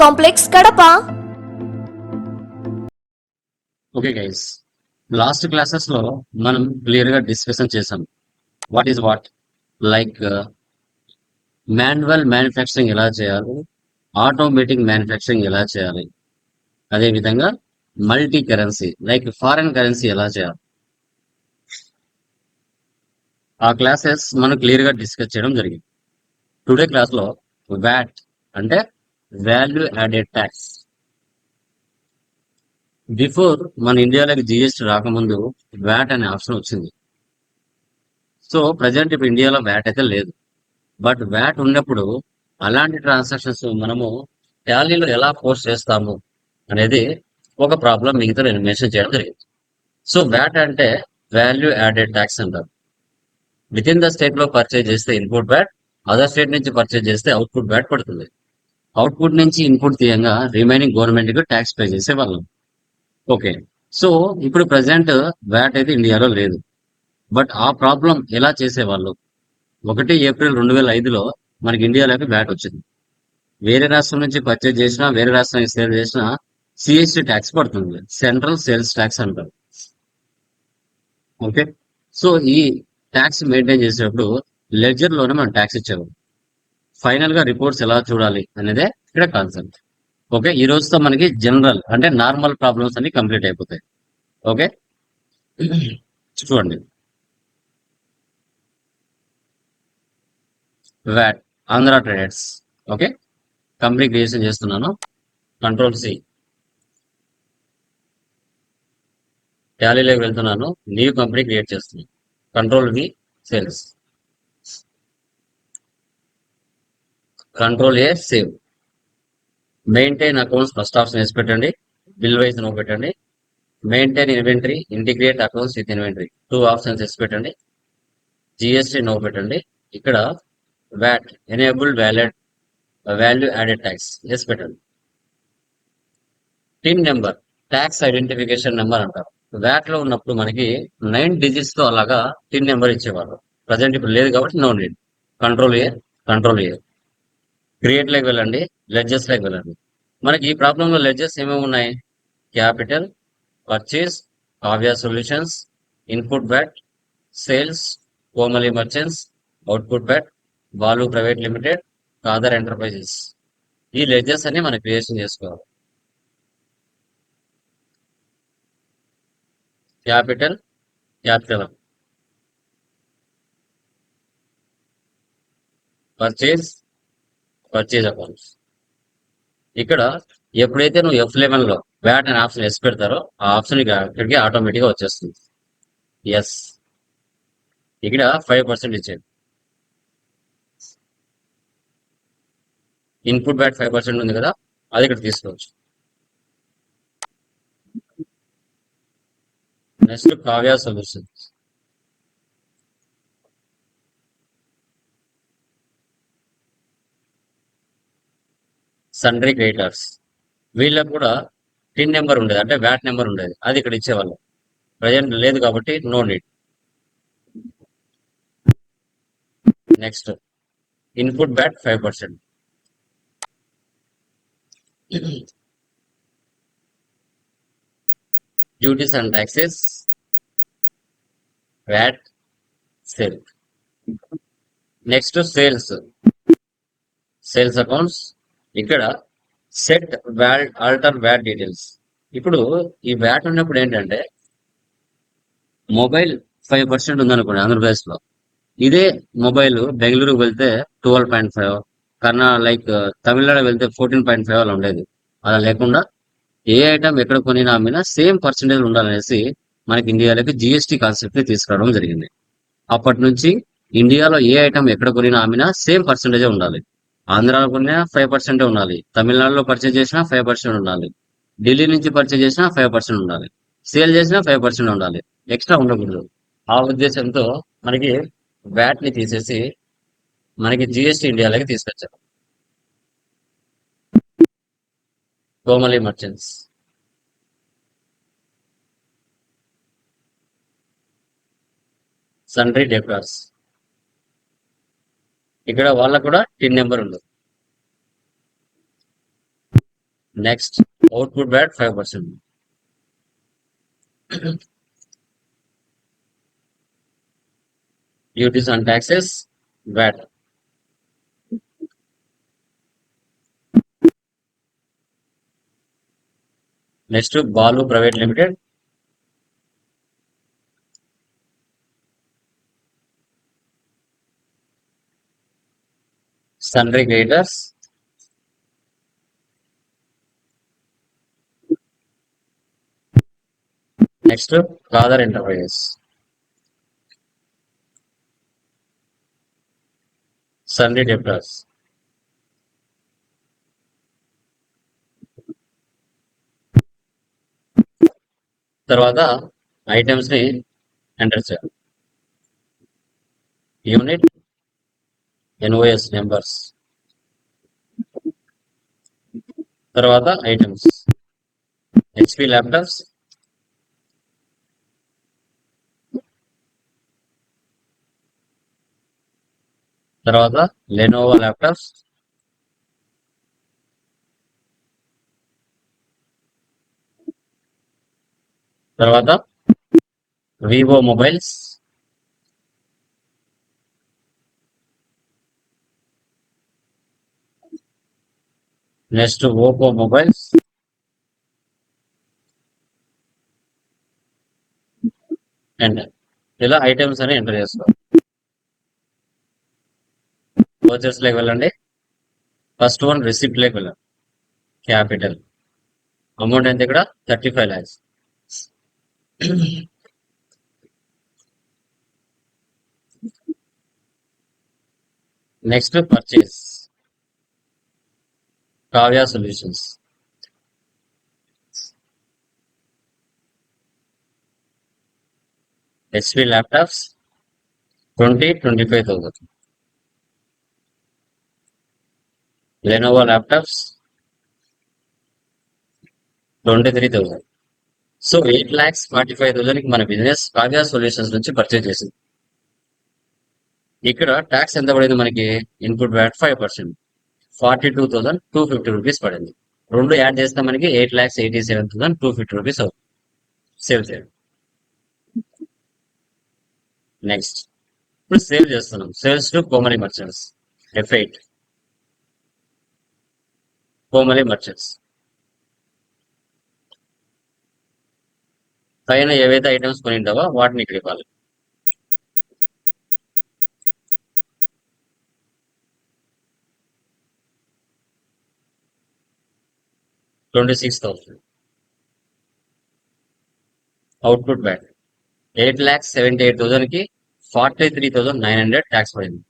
complex Kadapa. Okay guys last క్లాసెస్లో మనం క్లియర్గా డిస్కషన్ చేసాం what is what like manual manufacturing ఎలా చేయాలి? ఆటోమేటిక్ మ్యానుఫ్యాక్చరింగ్ ఎలా చేయాలి? అదే విధంగా multi currency like foreign currency ఎలా చేయాలి? ఆ క్లాసెస్ మనం క్లియర్గా డిస్కస్ చేయడం జరిగింది. టుడే క్లాస్లో వ్యాట్ అంటే వాల్యూ యాడెడ్ ట్యాక్స్ బిఫోర్ మన ఇండియాలోకి జిఎస్టీ రాకముందు వ్యాట్ అనే ఆప్షన్ వచ్చింది. సో ప్రజెంట్ ఇప్పుడు ఇండియాలో వ్యాట్ అయితే లేదు. బట్ వ్యాట్ ఉన్నప్పుడు అలాంటి ట్రాన్సాక్షన్స్ మనము ట్యాలీలో ఎలా పోస్ట్ చేస్తాము అనేది ఒక ప్రాబ్లం మిగతా నేను మెన్షన్ చేయడం జరిగింది. సో వ్యాట్ అంటే వాల్యూ యాడెడ్ ట్యాక్స్ అంటారు. విత్ ఇన్ ద స్టేట్లో పర్చేజ్ చేస్తే ఇన్పుట్ బ్యాట్ అదర్ స్టేట్ నుంచి పర్చేజ్ చేస్తే అవుట్పుట్ బ్యాట్ పడుతుంది. అవుట్పుట్ నుంచి ఇన్పుట్ తీయంగా రిమైనింగ్ గవర్నమెంట్కి ట్యాక్స్ పే చేసే వాళ్ళం. ఓకే సో ఇప్పుడు ప్రజెంట్ వ్యాట్ అయితే ఇండియాలో లేదు. బట్ ఆ ప్రాబ్లం ఎలా చేసేవాళ్ళు ఒకటి ఏప్రిల్ రెండు వేల ఐదులో మనకి ఇండియాలోకి వ్యాట్ వచ్చింది. వేరే రాష్ట్రం నుంచి పర్చేజ్ చేసినా వేరే రాష్ట్రానికి సేల్ చేసినా సిఎస్టీ ట్యాక్స్ పడుతుంది. సెంట్రల్ సేల్స్ ట్యాక్స్ అంటారు. ఓకే సో ఈ ట్యాక్స్ మెయింటైన్ చేసేటప్పుడు లెడ్జర్లోనే మనం ట్యాక్స్ ఇచ్చేవాళ్ళం. ఫైనల్గా రిపోర్ట్స్ ఎలా చూడాలి అనేదే ఇక్కడ కాన్సెప్ట్. ఓకే ఈ రోజుతో మనకి జనరల్ అంటే నార్మల్ ప్రాబ్లమ్స్ అన్ని కంప్లీట్ అయిపోతాయి. ఓకే? చూడండి. VAT Andhra traders. Okay? Company creation చేస్తున్నాను. Control C. ట్యాలీలోకి వెళ్తున్నాను. న్యూ కంపెనీ క్రియేట్ చేస్తున్నాను. Control V sales. Control A save maintain accounts first option వేసి పెట్టండి. బిల్ వైజ్ నో పెట్టండి. Maintain inventory integrate accounts with inventory two options వేసి పెట్టండి. GST no పెట్టండి. ఇక్కడ VAT enable valid value added tax వేసి పెట్టండి. TIN number tax identification number అంటారు. వ్యాట్లో ఉన్నప్పుడు మనకి నైన్ డిజిట్స్తో అలాగా టిన్ నెంబర్ ఇచ్చేవారు ప్రజెంట్ ఇప్పుడు లేదు కాబట్టి no need control year control year create like వెళ్ళండి లెడ్జెస్ లైక్ వెళ్ళండి మనకి ఈ ప్రాబ్లంలో లెడ్జెస్ ఏమేమి ఉన్నాయి? Capital purchase Kavya solutions input VAT sales Komali merchants output VAT Balu private limited Khadar enterprises ఈ లెడ్జెస్ అన్ని మనం క్రియేషన్ చేసుకోవాలి. Capital capital purchase purchase accounts ఇక్కడ ఎప్పుడైతే నువ్వు ఎఫ్ లెవెన్లో వ్యాట్ అనే ఆప్షన్ ఎస్ పెడతారో ఆ ఆప్షన్ ఇక్కడికి ఆటోమేటిక్గా వచ్చేస్తుంది. ఎస్ ఇక్కడ ఫైవ్ పర్సెంట్ ఇచ్చేది ఇన్పుట్ బ్యాట్ ఫైవ్ పర్సెంట్ ఉంది కదా అది ఇక్కడ తీసుకోవచ్చు. Next Kavya solutions sundry creditors వీళ్ళకు కూడా టిన్ నెంబర్ ఉండేది. అంటే వ్యాట్ నెంబర్ ఉండేది. అది ఇక్కడ ఇచ్చేవాళ్ళం. ప్రజెంట్ లేదు కాబట్టి no need next input VAT five percent duties and taxes VAT sale next sales sales accounts ఇక్కడ set VAT alter VAT details ఇప్పుడు ఈ వ్యాట్ ఉన్నప్పుడు ఏంటంటే మొబైల్ ఫైవ్ పర్సెంట్ ఉందనుకోండి ఆంధ్రప్రదేశ్లో ఇదే మొబైల్ బెంగళూరుకు వెళ్తే ట్వెల్వ్ పాయింట్ ఫైవ్ కర్ణా లైక్ తమిళనాడు వెళ్తే ఫోర్టీన్ పాయింట్ ఫైవ్ అలా ఉండేది. అలా లేకుండా ఏ ఐటమ్ ఎక్కడ కొనినా అమ్మినా సేమ్ పర్సెంటేజ్ ఉండాలనేసి మనకి ఇండియాలోకి జిఎస్టీ కాన్సెప్ట్ని తీసుకురావడం జరిగింది. అప్పటి నుంచి ఇండియాలో ఏ ఐటమ్ ఎక్కడ కొనినా అమ్మినా సేమ్ పర్సెంటేజ్ ఉండాలి. ఆంధ్రాలో ఫైవ్ పర్సెంట్ ఉండాలి. తమిళనాడులో పర్చేజ్ చేసినా ఫైవ్ పర్సెంట్ ఉండాలి. ఢిల్లీ నుంచి పర్చేజ్ చేసినా ఫైవ్ పర్సెంట్ ఉండాలి. సేల్ చేసినా ఫైవ్ పర్సెంట్ ఉండాలి. ఎక్స్ట్రా ఉండకూడదు. ఆ ఉద్దేశంతో మనకి వ్యాట్ని తీసేసి మనకి జిఎస్టి ఇండియాలోకి తీసుకొచ్చారు. కోమలి మర్చెంట్స్ సన్రీ డెకార్స్ ఇక్కడ వాళ్ళకు కూడా టిన్ నెంబర్ ఉంది next output VAT five percent duties on taxes VAT next Balu private limited sundry creditors next gather enterprises sundry debtors తర్వాత ఐటమ్స్ని ఎంటర్ చేయాలి. Unit NOS numbers. తర్వాత ఐటమ్స్. HP laptops. తర్వాత Lenovo laptops. తర్వాత Vivo mobiles next Oppo mobiles. And ఇలా items అని enter చేసుకోవాలి పర్చేస్లోకి వెళ్ళండి. ఫస్ట్ వన్ రిసిప్ట్ లేకి వెళ్ళండి. క్యాపిటల్ అమౌంట్ ఎంత ఇక్కడ? Thirty five lakhs next purchase Kavya solutions HP laptops twenty twenty five thousand Lenovo laptops twenty three thousand so eight lakhs forty five థౌసండ్కి మన బిజినెస్ కావ్య సొల్యూషన్స్ నుంచి purchase చేసింది. ఇక్కడ tax ఎంత పడింది మనకి? Input VAT five percent forty two thousand two fifty rupees పడింది. రెండు add చేస్తే మనకి eight lakhs eighty seven thousand two fifty rupees అవుతుంది. సేవ్ చేయండి. నెక్స్ట్ ఇప్పుడు సేవ్ చేస్తున్నాం. Sales to Komali merchants F eight Komali merchants పైన ఏవైతే ఐటమ్స్ కొని ఉంటావో వాటిని ఇక్కడ ఇవ్వాలి. ట్వంటీ సిక్స్ థౌసండ్ అవుట్పుట్ బ్యాక్ eight lakhs seventy eight థౌసండ్కి forty three thousand nine hundred tax పడింది.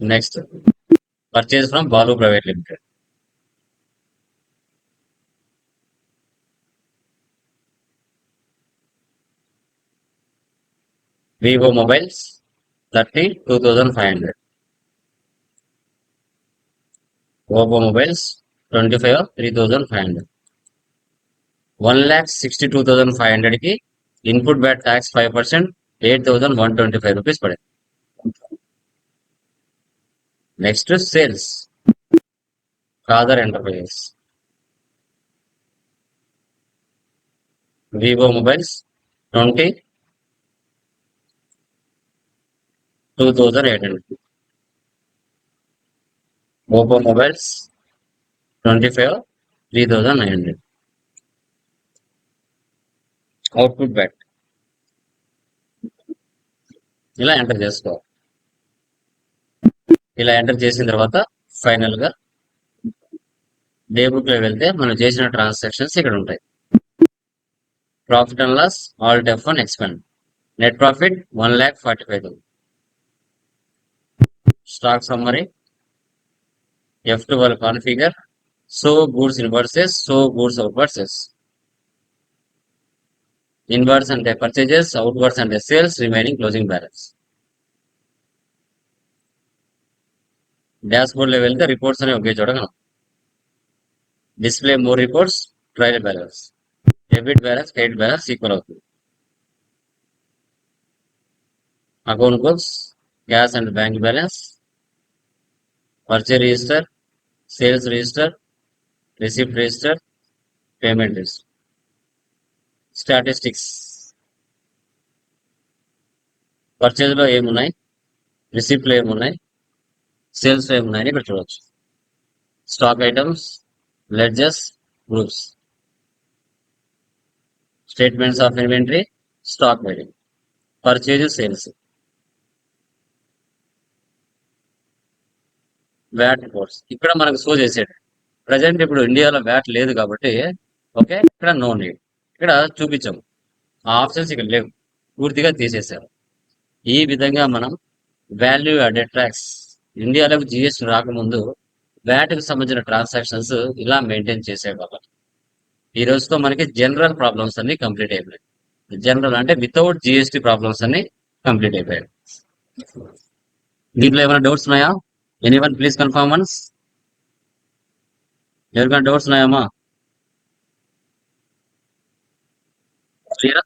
Next purchase from Balu private limited Vivo mobiles thirty two thousand five hundred Oppo mobiles twenty five three thousand five hundred one lakh sixty two thousand five హండ్రెడ్కి input VAT tax five percent eight thousand one twenty five rupees పడింది next sales Khadar enterprises Vivo mobiles twenty two thousand eight hundred Oppo mobiles twenty five three thousand nine hundred output VAT ఇలా enter చేసుకోవాలి ఇలా enter చేసిన తర్వాత ఫైనల్గా day లో వెళ్తే మనం చేసిన ట్రాన్సాక్షన్స్ ఇక్కడ ఉంటాయి. Profit and loss alt F one expand net profit one lakh forty five thousand stock summary F twelve configure so goods inwards so goods outwards inwards అంటే పర్చేజెస్ అవుట్వర్స్ అంటే sales remaining closing balance dash బోర్డ్లో వెళ్తే reports అనేవి ఒకే చోట కనపడతాయి. Display more reports trial balance debit balance credit balance equal అవుతుంది. Account books cash and bank balance purchase register sales register receipt register payment register statistics పర్చేజ్లో ఏమున్నాయి? రిసిప్ట్లో ఏమున్నాయి? సేల్స్లో ఏమున్నాయని ఇక్కడ చూడవచ్చు stock items ledgers groups statements of inventory stock wedding purchase sales VAT reports ఇక్కడ మనకు షో చేసాడు ప్రజెంట్ ఇప్పుడు ఇండియాలో వ్యాట్ లేదు కాబట్టి ఓకే ఇక్కడ నో నీడ్ ఇక్కడ చూపించాము. ఆ ఆప్షన్స్ ఇక్కడ లేవు. పూర్తిగా తీసేశారు. ఈ విధంగా మనం వాల్యూ అడెడ్ ట్యాక్స్ ఇండియాలోకి జిఎస్టీ రాకముందు వ్యాట్కి సంబంధించిన ట్రాన్సాక్షన్స్ ఇలా మెయింటైన్ చేసేవాళ్ళం. ఈ రోజుతో మనకి జనరల్ ప్రాబ్లమ్స్ అన్ని కంప్లీట్ అయిపోయాయి. జనరల్ అంటే వితౌట్ జిఎస్టీ ప్రాబ్లమ్స్ అన్ని కంప్లీట్ అయిపోయాయి. దీంట్లో ఏమైనా డౌట్స్ ఉన్నాయా? ఎనీవన్ ప్లీజ్ కన్ఫర్మ్ వన్స్ ఎవరికైనా డౌట్స్ ఉన్నాయమ్మా క్లియరా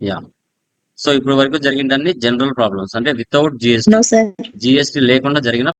యా సో ఇప్పుడు వరకు జరిగిందన్ని జనరల్ ప్రాబ్లమ్స్ అంటే వితౌట్ జిఎస్టీ జిఎస్టీ లేకుండా జరిగిన